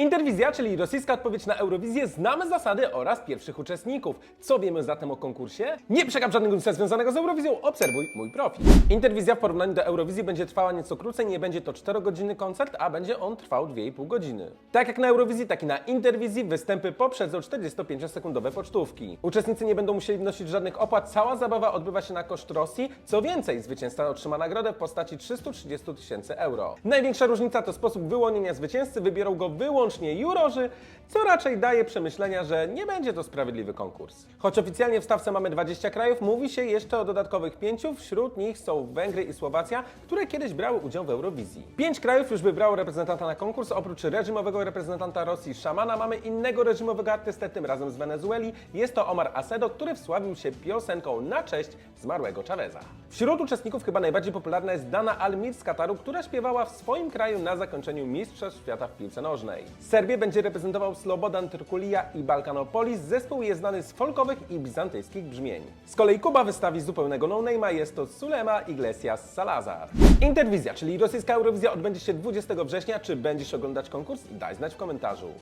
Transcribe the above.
Interwizja, czyli rosyjska odpowiedź na Eurowizję, znamy zasady oraz pierwszych uczestników. Co wiemy zatem o konkursie? Nie przegap żadnego newsa związanego z Eurowizją, obserwuj mój profil. Interwizja w porównaniu do Eurowizji będzie trwała nieco krócej, nie będzie to 4-godzinny koncert, a będzie on trwał 2,5 godziny. Tak jak na Eurowizji, tak i na Interwizji występy poprzedzą 45-sekundowe pocztówki. Uczestnicy nie będą musieli wnosić żadnych opłat, cała zabawa odbywa się na koszt Rosji, co więcej, zwycięzca otrzyma nagrodę w postaci 330 tysięcy euro. Największa różnica to sposób wyłonienia zwycięzcy, wybiorą go wyłącznie jurorzy, co raczej daje przemyślenia, że nie będzie to sprawiedliwy konkurs. Choć oficjalnie w stawce mamy 20 krajów, mówi się jeszcze o dodatkowych pięciu, wśród nich są Węgry i Słowacja, które kiedyś brały udział w Eurowizji. Pięć krajów już wybrało reprezentanta na konkurs, oprócz reżimowego reprezentanta Rosji Szamana mamy innego reżimowego artystę, tym razem z Wenezueli. Jest to Omar Acedo, który wsławił się piosenką na cześć zmarłego Chaveza. Wśród uczestników chyba najbardziej popularna jest Dana Almir z Kataru, która śpiewała w swoim kraju na zakończeniu Mistrzostw Świata w piłce nożnej. Serbię będzie reprezentował Slobodan Turkulija i Balkanopolis. Zespół jest znany z folkowych i bizantyjskich brzmień. Z kolei Kuba wystawi zupełnego no-name'a, jest to Sulema Iglesias Salazar. Interwizja, czyli rosyjska Eurowizja odbędzie się 20 września. Czy będziesz oglądać konkurs? Daj znać w komentarzu.